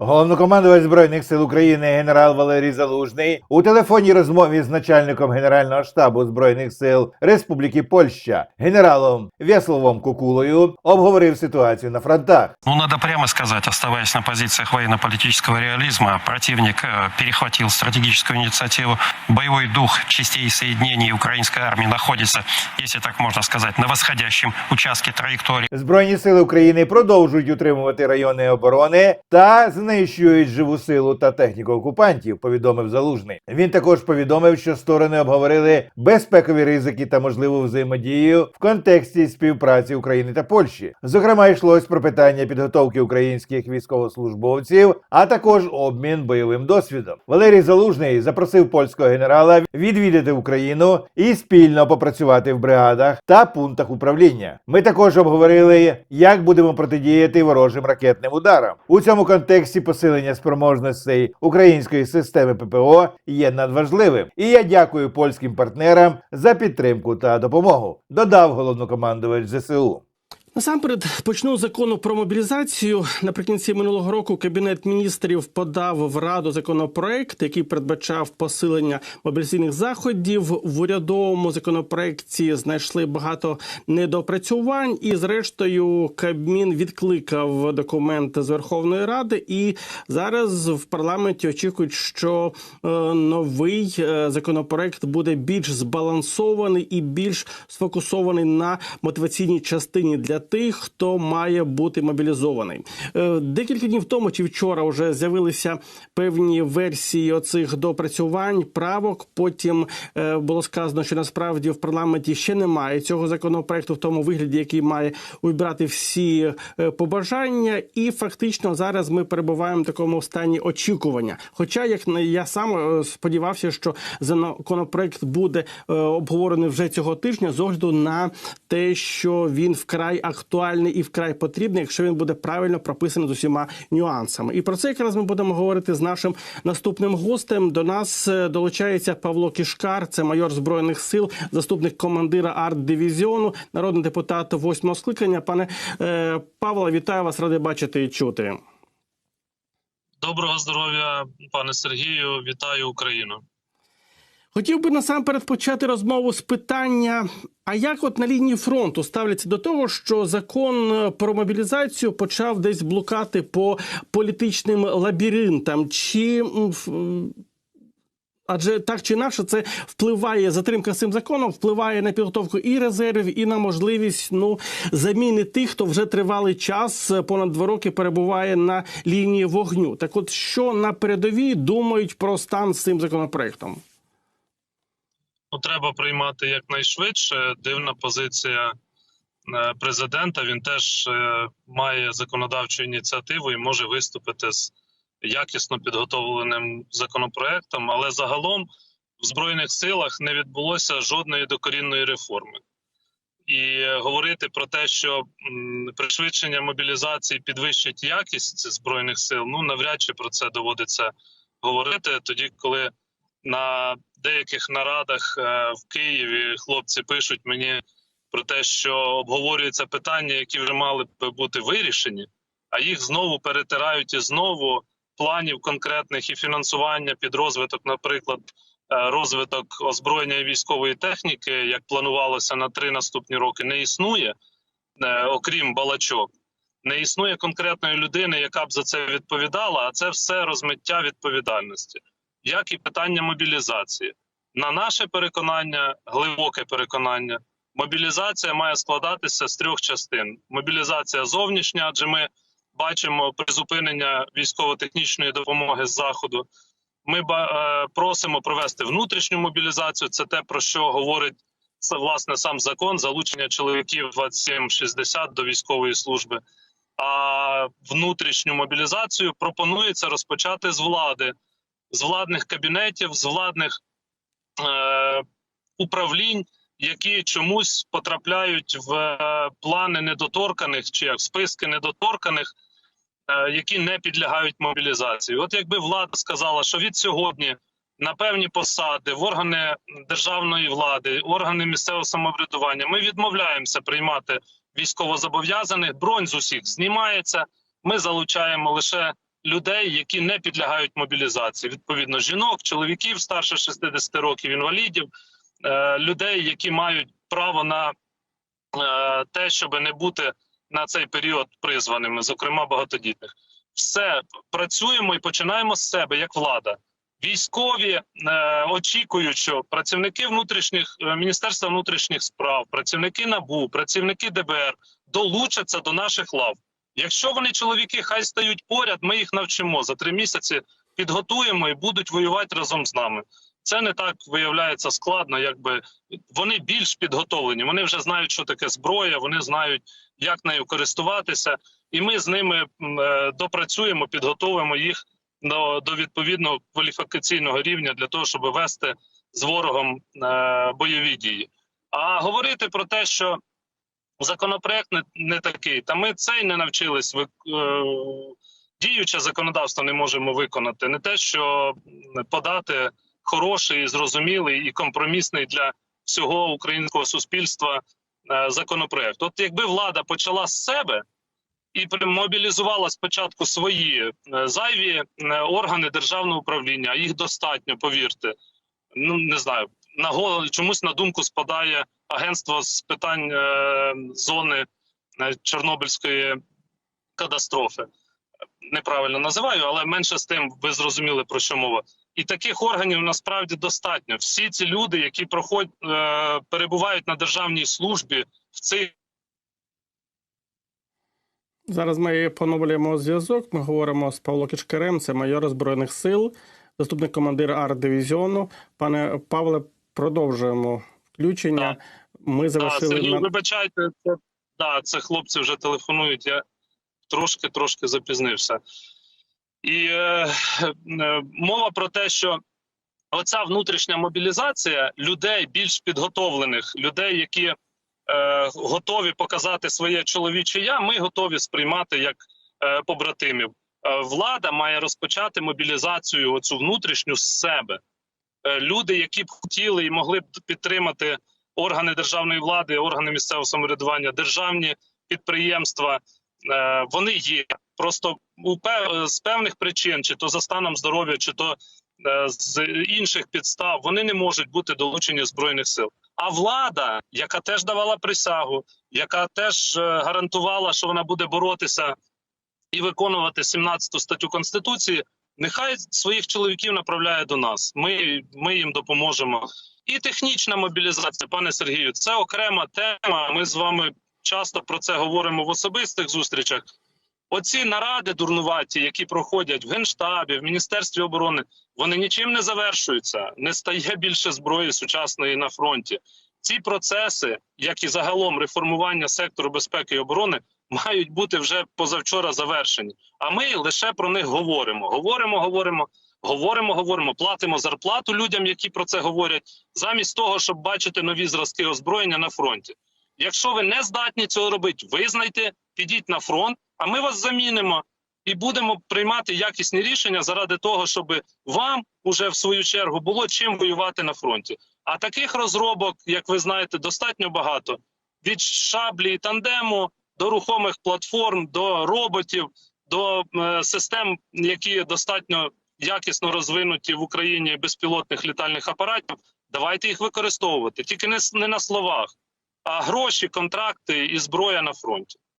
Головнокомандувач збройних сил України генерал Валерій Залужний у телефонній розмові з начальником Генерального штабу збройних сил Республіки Польща генералом В'ясловом Кукулою обговорив ситуацію на фронтах. Ну, надо прямо сказать, оставаясь на позициях военно-политического реализма, противник э, перехватил стратегическую инициативу. Боевой дух частей и соединений украинской армии находится, если так можно сказать, на восходящем участке траектории. Збройні сили України продовжують утримувати райони оборони та знищують живу силу та техніку окупантів. Повідомив Залужний. Він також повідомив, що сторони обговорили безпекові ризики та можливу взаємодію в контексті співпраці України та Польщі. Зокрема, йшлось про питання підготовки українських військовослужбовців, а також обмін бойовим досвідом. Валерій Залужний запросив польського генерала відвідати Україну і спільно попрацювати в бригадах та пунктах управління. Ми також обговорили, як будемо протидіяти ворожим ракетним ударам. У цьому контексті посилення спроможностей української системи ППО є надважливим. І я дякую польським партнерам за підтримку та допомогу. Додав головнокомандувач ЗСУ. Насамперед почну закону про мобілізацію. Наприкінці минулого року кабінет міністрів подав в раду законопроект, який передбачав посилення мобілізаційних заходів. В урядовому законопроекті знайшли багато недопрацювань, і зрештою Кабмін відкликав документ з Верховної Ради. І зараз в парламенті очікують, що е, новий е, законопроект буде більш збалансований і більш сфокусований на мотиваційній частині для тих, хто має бути мобілізований. Е, Декілька днів тому чи вчора вже з'явилися певні версії оцих допрацювань, правок. Потім е, було сказано, що насправді в парламенті ще немає цього законопроекту в тому вигляді, який має убрати всі е, побажання, і фактично зараз ми перебуваємо в такому стані очікування. Хоча, як я сам сподівався, що законопроект буде обговорений вже цього тижня з огляду на те, що він вкрай актуальний і вкрай потрібний, якщо він буде правильно прописаний з усіма нюансами. І про це якраз ми будемо говорити з нашим наступним гостем. До нас е, долучається Павло Кішкар, це майор збройних сил, заступник командира арт-дивізіону, народний депутат восьмого скликання. Пане е, Павло, вітаю вас, радий бачити і чути. Доброго здоров'я, пане Сергію. Вітаю Україну. Хотів би насамперед почати розмову з питання: а як от на лінії фронту ставляться до того, що закон про мобілізацію почав десь блукати по політичним лабіринтам? Чи Адже так чи інакше це впливає затримка з цим законом, впливає на підготовку і резервів, і на можливість ну заміни тих, хто вже тривалий час, понад два роки перебуває на лінії вогню. Так, от що на передовій думають про стан з цим законопроектом? Ну, треба приймати якнайшвидше. Дивна позиція е, президента. Він теж е, має законодавчу ініціативу і може виступити з якісно підготовленим законопроектом. Але загалом в збройних силах не відбулося жодної докорінної реформи. І говорити про те, що пришвидшення мобілізації підвищить якість збройних сил, ну навряд чи про це доводиться говорити тоді, коли на деяких нарадах е, в Києві хлопці пишуть мені про те, що обговорюються питання, які вже мали б бути вирішені, а їх знову перетирають і знову планів конкретних і фінансування під розвиток, наприклад, е, розвиток озброєння і військової техніки, як планувалося на три наступні роки, не існує, е, окрім балачок. Не існує конкретної людини, яка б за це відповідала, а це все розмиття відповідальності як і питання мобілізації. На наше переконання, глибоке переконання, мобілізація має складатися з трьох частин: мобілізація зовнішня, адже ми бачимо призупинення військово-технічної допомоги з заходу. Ми е, просимо провести внутрішню мобілізацію. Це те, про що говорить власне сам закон залучення чоловіків 27-60 до військової служби. А внутрішню мобілізацію пропонується розпочати з влади з владних кабінетів, з владних е, управлінь, які чомусь потрапляють в е, плани недоторканих чи як списки недоторканих, е, які не підлягають мобілізації. От якби влада сказала, що від сьогодні на певні посади в органи державної влади, органи місцевого самоврядування, ми відмовляємося приймати військовозобов'язаних, бронь з усіх знімається. Ми залучаємо лише людей, які не підлягають мобілізації. Відповідно, жінок, чоловіків старше 60 років, інвалідів, е, людей, які мають право на е, те, щоб не бути на цей період призваними, зокрема багатодітних. Все працюємо і починаємо з себе як влада. Військові е, очікують, що працівники внутрішніх е, міністерства внутрішніх справ, працівники НАБУ, працівники ДБР долучаться до наших лав. Якщо вони чоловіки, хай стають поряд, ми їх навчимо за три місяці, підготуємо і будуть воювати разом з нами. Це не так виявляється складно, якби вони більш підготовлені. Вони вже знають, що таке зброя, вони знають, як нею користуватися, і ми з ними е, допрацюємо, підготовимо їх до, до відповідного кваліфікаційного рівня для того, щоб вести з ворогом е, бойові дії. А говорити про те, що законопроект не, не такий, та ми цей не навчились ви, е, діюче законодавство не можемо виконати. Не те, що подати хороший, зрозумілий і компромісний для всього українського суспільства е, законопроект. От якби влада почала з себе і мобілізувала спочатку свої е, зайві е, органи державного управління, їх достатньо, повірте. Ну не знаю, на голову чомусь на думку спадає агентство з питань е, зони е, Чорнобильської катастрофи. Неправильно називаю, але менше з тим ви зрозуміли про що мова. І таких органів насправді достатньо. Всі ці люди, які проходять, е, перебувають на державній службі в цих Зараз ми поновлюємо зв'язок. Ми говоримо з Павло Кишкарем, це майор Збройних сил, заступник командира арт-дивізіону. Пане Павле, продовжуємо включення. Ми Да, завершили Сергій, на вибачайте, це, да, це хлопці вже телефонують. Я трошки трошки запізнився. І е, е, мова про те, що оця внутрішня мобілізація людей більш підготовлених, людей, які е, готові показати своє чоловіче я, ми готові сприймати як е, побратимів. Е, влада має розпочати мобілізацію оцю внутрішню з себе. Е, люди, які б хотіли і могли б підтримати органи державної влади, органи місцевого самоврядування, державні підприємства, е, вони є. Просто з певних причин, чи то за станом здоров'я, чи то е, з інших підстав, вони не можуть бути долучені збройних сил. А влада, яка теж давала присягу, яка теж е, гарантувала, що вона буде боротися і виконувати 17 статтю конституції, нехай своїх чоловіків направляє до нас. Ми, ми їм допоможемо. І технічна мобілізація, пане Сергію, це окрема тема. Ми з вами часто про це говоримо в особистих зустрічах. Оці наради дурнуваті, які проходять в генштабі, в міністерстві оборони, вони нічим не завершуються. Не стає більше зброї сучасної на фронті. Ці процеси, як і загалом реформування сектору безпеки і оборони, мають бути вже позавчора завершені. А ми лише про них говоримо. Говоримо, говоримо, говоримо, говоримо, платимо зарплату людям, які про це говорять, замість того, щоб бачити нові зразки озброєння на фронті. Якщо ви не здатні цього робити, визнайте, підіть на фронт, а ми вас замінимо і будемо приймати якісні рішення заради того, щоб вам уже в свою чергу було чим воювати на фронті. А таких розробок, як ви знаєте, достатньо багато: від шаблі і тандему до рухомих платформ, до роботів, до е, систем, які достатньо якісно розвинуті в Україні безпілотних літальних апаратів. Давайте їх використовувати, тільки не, на словах, а гроші, контракти і зброя на фронті.